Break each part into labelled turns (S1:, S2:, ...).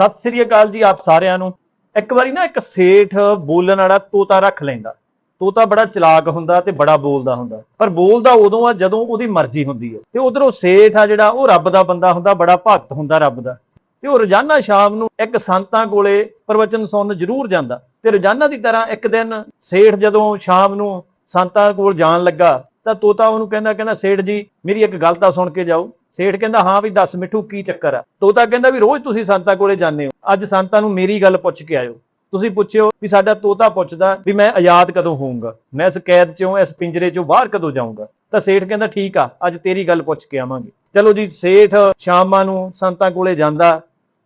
S1: ਸਤਿ ਸ੍ਰੀ ਅਕਾਲ ਜੀ ਆਪ ਸਾਰਿਆਂ ਨੂੰ। ਇੱਕ ਵਾਰੀ ਨਾ ਇੱਕ ਸੇਠ ਬੋਲਣ ਵਾਲਾ ਤੋਤਾ ਰੱਖ ਲੈਂਦਾ। ਤੋਤਾ ਬੜਾ ਚਲਾਕ ਹੁੰਦਾ ਤੇ ਬੜਾ ਬੋਲਦਾ ਹੁੰਦਾ। ਪਰ ਬੋਲਦਾ ਉਦੋਂ ਆ ਜਦੋਂ ਉਹਦੀ ਮਰਜ਼ੀ ਹੁੰਦੀ ਹੈ ਤੇ ਉਧਰੋਂ ਸੇਠ ਆ ਜਿਹੜਾ, ਉਹ ਰੱਬ ਦਾ ਬੰਦਾ ਹੁੰਦਾ, ਬੜਾ ਭਗਤ ਹੁੰਦਾ ਰੱਬ ਦਾ। ਤੇ ਉਹ ਰੋਜ਼ਾਨਾ ਸ਼ਾਮ ਨੂੰ ਇੱਕ ਸੰਤਾਂ ਕੋਲੇ ਪ੍ਰਵਚਨ ਸੁਣਨ ਜ਼ਰੂਰ ਜਾਂਦਾ। ਤੇ ਰੋਜ਼ਾਨਾ ਦੀ ਤਰ੍ਹਾਂ ਇੱਕ ਦਿਨ ਸੇਠ ਜਦੋਂ ਸ਼ਾਮ ਨੂੰ ਸੰਤਾਂ ਕੋਲ ਜਾਣ ਲੱਗਾ, ਤਾਂ ਤੋਤਾ ਉਹਨੂੰ ਕਹਿੰਦਾ ਕਹਿੰਦਾ, ਸੇਠ ਜੀ, ਮੇਰੀ ਇੱਕ ਗੱਲ ਤਾਂ ਸੁਣ ਕੇ ਜਾਓ। ਸੇਠ ਕਹਿੰਦਾ, ਹਾਂ ਵੀ ਦੱਸ ਮਿੱਠੂ, ਕੀ ਚੱਕਰ ਆ? ਤੋਤਾ ਕਹਿੰਦਾ ਵੀ, ਰੋਜ਼ ਤੁਸੀਂ ਸੰਤਾਂ ਕੋਲੇ ਜਾਂਦੇ ਹੋ। ਅੱਜ ਸੰਤਾਂ ਨੂੰ ਮੇਰੀ ਗੱਲ ਪੁੱਛ ਕੇ ਆਇਓ। ਤੁਸੀਂ ਪੁੱਛਿਓ ਵੀ ਸਾਡਾ ਤੋਤਾ ਪੁੱਛਦਾ ਵੀ ਮੈਂ ਆਜ਼ਾਦ ਕਦੋਂ ਹੋਊਂਗਾ? ਮੈਂ ਇਸ ਕੈਦ ਚੋਂ, ਇਸ ਪਿੰਜਰੇ ਚੋਂ ਬਾਹਰ ਕਦੋਂ ਜਾਊਂਗਾ? ਤਾਂ ਸੇਠ ਕਹਿੰਦਾ, ਠੀਕ ਆ, ਅੱਜ ਤੇਰੀ ਗੱਲ ਪੁੱਛ ਕੇ ਆਵਾਂਗੇ। ਚਲੋ ਜੀ, ਸੇਠ ਸ਼ਾਮਾਂ ਨੂੰ ਸੰਤਾਂ ਕੋਲੇ ਜਾਂਦਾ।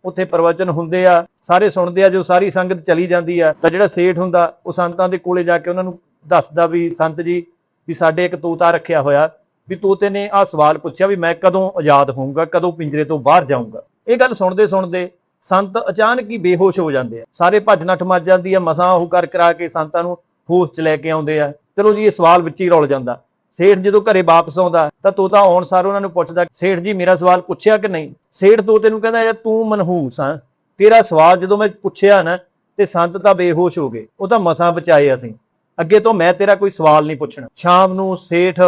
S1: ਉੱਥੇ ਪ੍ਰਵਚਨ ਹੁੰਦੇ ਆ, ਸਾਰੇ ਸੁਣਦੇ ਆ, ਜੋ ਸਾਰੀ ਸੰਗਤ ਚਲੀ ਜਾਂਦੀ ਆ। ਤਾਂ ਜਿਹੜਾ ਸੇਠ ਹੁੰਦਾ, ਉਹ ਸੰਤਾਂ ਦੇ ਕੋਲੇ ਜਾ ਕੇ ਉਹਨਾਂ ਨੂੰ ਦੱਸਦਾ ਵੀ, ਸੰਤ ਜੀ, ਵੀ ਸਾਡੇ ਇੱਕ ਤੋਤਾ ਰੱਖਿਆ ਹੋਇਆ। ਵੀ ਤੋਤੇ ਨੇ ਆਹ ਸਵਾਲ ਪੁੱਛਿਆ ਵੀ ਮੈਂ ਕਦੋਂ ਆਜ਼ਾਦ ਹੋਊਂਗਾ, ਕਦੋਂ ਪਿੰਜਰੇ ਤੋਂ ਬਾਹਰ ਜਾਊਂਗਾ। ਇਹ ਗੱਲ ਸੁਣਦੇ ਸੁਣਦੇ ਸੰਤ ਅਚਾਨਕ ਹੀ ਬੇਹੋਸ਼ ਹੋ ਜਾਂਦੇ ਆ। ਸਾਰੇ ਭੱਜ ਨੱਠ ਮੱਚ ਜਾਂਦੀ ਆ, ਮਸਾਂ ਉਹ ਕਰ ਕਰਾ ਕੇ ਸੰਤਾਂ ਨੂੰ ਹੋਸ਼ ਚ ਲੈ ਕੇ ਆਉਂਦੇ ਆ। ਚਲੋ ਜੀ, ਇਹ ਸਵਾਲ ਵਿੱਚ ਹੀ ਰੌਲ ਜਾਂਦਾ। ਸੇਠ ਜਦੋਂ ਘਰੇ ਵਾਪਸ ਆਉਂਦਾ, ਤਾਂ ਤੋਤਾ ਆਉਣ ਸਾਰ ਉਹਨਾਂ ਨੂੰ ਪੁੱਛਦਾ, ਸੇਠ ਜੀ, ਮੇਰਾ ਸਵਾਲ ਪੁੱਛਿਆ ਕਿ ਨਹੀਂ? ਸੇਠ ਤੋਤੇ ਨੂੰ ਕਹਿੰਦਾ, ਯਾਰ, ਤੂੰ ਮਨਹੂਸ ਆ। ਤੇਰਾ ਸਵਾਲ ਜਦੋਂ ਮੈਂ ਪੁੱਛਿਆ ਨਾ, ਤੇ ਸੰਤ ਤਾਂ ਬੇਹੋਸ਼ ਹੋ ਗਏ। ਉਹ ਤਾਂ ਮਸਾਂ ਬਚਾਏ ਅਸੀਂ। ਅੱਗੇ ਤੋਂ ਮੈਂ ਤੇਰਾ ਕੋਈ ਸਵਾਲ ਨਹੀਂ ਪੁੱਛਣਾ। ਸ਼ਾਮ ਨੂੰ ਸੇਠ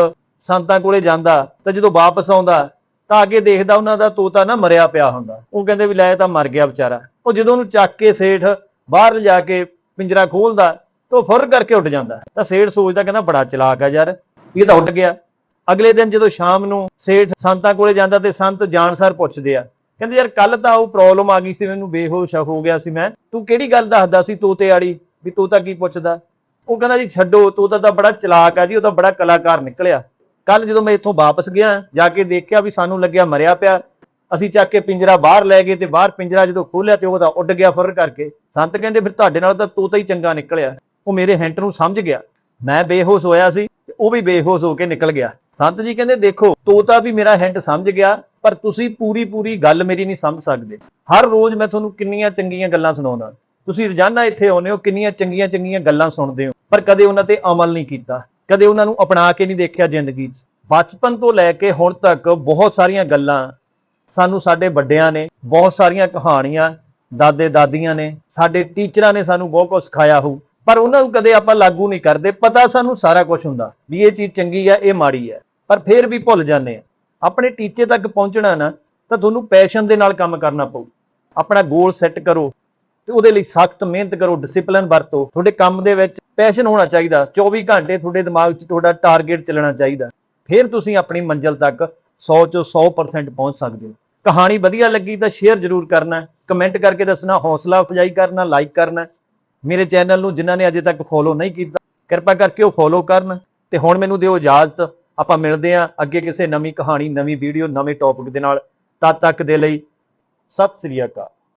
S1: ਸੰਤਾਂ ਕੋਲੇ ਜਾਂਦਾ ਤਾਂ ਜਦੋਂ ਵਾਪਸ ਆਉਂਦਾ, ਤਾਂ ਅੱਗੇ ਦੇਖਦਾ ਉਹਨਾਂ ਦਾ ਤੋਤਾ ਨਾ ਮਰਿਆ ਪਿਆ ਹੁੰਦਾ। ਉਹ ਕਹਿੰਦੇ ਵੀ ਲੈ ਤਾਂ ਮਰ ਗਿਆ ਵਿਚਾਰਾ। ਉਹ ਜਦੋਂ ਉਹਨੂੰ ਚੱਕ ਕੇ ਸੇਠ ਬਾਹਰ ਲਿਜਾ ਕੇ ਪਿੰਜਰਾ ਖੋਲਦਾ, ਤਾਂ ਉਹ ਫੁਰ ਕਰਕੇ ਉੱਡ ਜਾਂਦਾ। ਤਾਂ ਸੇਠ ਸੋਚਦਾ ਕਹਿੰਦਾ, ਬੜਾ ਚਲਾਕ ਆ ਯਾਰ, ਇਹ ਤਾਂ ਉੱਡ ਗਿਆ। ਅਗਲੇ ਦਿਨ ਜਦੋਂ ਸ਼ਾਮ ਨੂੰ ਸੇਠ ਸੰਤਾਂ ਕੋਲੇ ਜਾਂਦਾ ਤੇ ਸੰਤ ਜਾਣਸਾਰ ਪੁੱਛਦੇ ਆ, ਕਹਿੰਦੇ, ਯਾਰ ਕੱਲ ਤਾਂ ਉਹ ਪ੍ਰੋਬਲਮ ਆ ਗਈ ਸੀ, ਮੈਨੂੰ ਬੇਹੋਸ਼ ਹੋ ਗਿਆ ਸੀ ਮੈਂ। ਤੂੰ ਕਿਹੜੀ ਗੱਲ ਦੱਸਦਾ ਸੀ ਤੋਤੇ ਵਾਲੀ, ਵੀ ਤੋਤਾ ਕੀ ਪੁੱਛਦਾ? ਉਹ ਕਹਿੰਦਾ ਜੀ, ਛੱਡੋ, ਤੋਤਾ ਤਾਂ ਬੜਾ ਚਲਾਕ ਆ ਜੀ, ਉਹ ਤਾਂ ਬੜਾ ਕਲਾਕਾਰ ਨਿਕਲਿਆ। ਕੱਲ ਜਦੋਂ ਮੈਂ ਇੱਥੋਂ ਵਾਪਸ ਗਿਆ, ਜਾ ਕੇ ਦੇਖਿਆ ਵੀ ਸਾਨੂੰ ਲੱਗਿਆ ਮਰਿਆ ਪਿਆ, ਅਸੀਂ ਚੱਕ ਕੇ ਪਿੰਜਰਾ ਬਾਹਰ ਲੈ ਗਏ ਤੇ ਬਾਹਰ ਪਿੰਜਰਾ ਜਦੋਂ ਖੋਲਿਆ ਤੇ ਉਹ ਤਾਂ ਉੱਡ ਗਿਆ ਫੁਰ ਕਰਕੇ। ਸੰਤ ਕਹਿੰਦੇ, ਫਿਰ ਤੁਹਾਡੇ ਨਾਲ ਤਾਂ ਤੋਤਾ ਹੀ ਚੰਗਾ ਨਿਕਲਿਆ। ਉਹ ਮੇਰੇ ਹੈਂਟ ਨੂੰ ਸਮਝ ਗਿਆ। ਮੈਂ ਬੇਹੋਸ਼ ਹੋਇਆ ਸੀ ਤੇ ਉਹ ਵੀ ਬੇਹੋਸ਼ ਹੋ ਕੇ ਨਿਕਲ ਗਿਆ। ਸੰਤ ਜੀ ਕਹਿੰਦੇ, ਦੇਖੋ ਤੋਤਾ ਵੀ ਮੇਰਾ ਹਿੰਟ ਸਮਝ ਗਿਆ, ਪਰ ਤੁਸੀਂ ਪੂਰੀ ਪੂਰੀ ਗੱਲ ਮੇਰੀ ਨਹੀਂ ਸਮਝ ਸਕਦੇ। ਹਰ ਰੋਜ਼ ਮੈਂ ਤੁਹਾਨੂੰ ਕਿੰਨੀਆਂ ਚੰਗੀਆਂ ਗੱਲਾਂ ਸੁਣਾਉਂਦਾ। ਤੁਸੀਂ ਰੋਜ਼ਾਨਾ ਇੱਥੇ ਆਉਂਦੇ ਹੋ, ਕਿੰਨੀਆਂ ਚੰਗੀਆਂ ਚੰਗੀਆਂ ਗੱਲਾਂ ਸੁਣਦੇ ਹੋ, ਪਰ ਕਦੇ ਉਹਨਾਂ ਤੇ ਅਮਲ ਨਹੀਂ ਕੀਤਾ। ਕਦੇ ਉਹਨਾਂ ਨੂੰ ਅਪਣਾ ਕੇ ਨਹੀਂ ਦੇਖਿਆ ਜ਼ਿੰਦਗੀ 'ਚ। ਬਚਪਨ ਤੋਂ ਲੈ ਕੇ ਹੁਣ ਤੱਕ ਬਹੁਤ ਸਾਰੀਆਂ ਗੱਲਾਂ ਸਾਨੂੰ ਸਾਡੇ ਵੱਡਿਆਂ ਨੇ, ਬਹੁਤ ਸਾਰੀਆਂ ਕਹਾਣੀਆਂ ਦਾਦੇ ਦਾਦੀਆਂ ਨੇ, ਸਾਡੇ ਟੀਚਰਾਂ ਨੇ ਸਾਨੂੰ ਬਹੁਤ ਕੁਝ ਸਿਖਾਇਆ ਹੋਊ। ਪਰ ਉਹਨਾਂ ਨੂੰ ਕਦੇ ਆਪਾਂ ਲਾਗੂ ਨਹੀਂ ਕਰਦੇ, ਪਤਾ ਸਾਨੂੰ ਸਾਰਾ ਕੁਝ ਹੁੰਦਾ ਵੀ ਇਹ ਚੀਜ਼ ਚੰਗੀ ਹੈ ਇਹ ਮਾੜੀ ਹੈ ਪਰ ਫਿਰ ਵੀ ਭੁੱਲ ਜਾਂਦੇ ਆ। ਆਪਣੇ ਟੀਚੇ ਤੱਕ ਪਹੁੰਚਣਾ ਨਾ, ਤਾਂ ਤੁਹਾਨੂੰ ਪੈਸ਼ਨ ਦੇ ਨਾਲ ਕੰਮ ਕਰਨਾ ਪਊ। ਆਪਣਾ ਗੋਲ ਸੈੱਟ ਕਰੋ ਤੇ ਉਹਦੇ ਲਈ ਸਖਤ ਮਿਹਨਤ ਕਰੋ ਡਿਸਪਲਿਨ ਵਰਤੋ। ਤੁਹਾਡੇ ਕੰਮ ਦੇ ਵਿੱਚ ਪੈਸ਼ਨ ਹੋਣਾ ਚਾਹੀਦਾ 24 ਘੰਟੇ ਤੁਹਾਡੇ ਦਿਮਾਗ 'ਚ ਤੁਹਾਡਾ ਟਾਰਗੇਟ ਚੱਲਣਾ ਚਾਹੀਦਾ। ਫਿਰ ਤੁਸੀਂ ਆਪਣੀ ਮੰਜ਼ਿਲ ਤੱਕ 100 ਚੋਂ 100% ਪਹੁੰਚ ਸਕਦੇ ਹੋ। ਕਹਾਣੀ ਵਧੀਆ ਲੱਗੀ ਤਾਂ ਸ਼ੇਅਰ ਜ਼ਰੂਰ ਕਰਨਾ ਕਮੈਂਟ ਕਰਕੇ ਦੱਸਣਾ, ਹੌਸਲਾ ਅਫਜ਼ਾਈ ਕਰਨਾ ਲਾਈਕ ਕਰਨਾ। ਮੇਰੇ ਚੈਨਲ ਨੂੰ ਜਿਨ੍ਹਾਂ ਨੇ ਅਜੇ ਤੱਕ ਫੋਲੋ ਨਹੀਂ ਕੀਤਾ, ਕਿਰਪਾ ਕਰਕੇ ਉਹ ਫੋਲੋ ਕਰਨ ਤੇ ਹੁਣ ਮੈਨੂੰ ਦਿਓ ਇਜਾਜ਼ਤ। ਆਪਾਂ ਮਿਲਦੇ ਹਾਂ ਅੱਗੇ ਕਿਸੇ ਨਵੀਂ ਕਹਾਣੀ, ਨਵੀਂ ਵੀਡੀਓ ਨਵੇਂ ਟੌਪਿਕ ਦੇ ਨਾਲ। ਤਦ ਤੱਕ ਦੇ ਲਈ ਸਤਿ ਸ੍ਰੀ ਅਕਾਲ।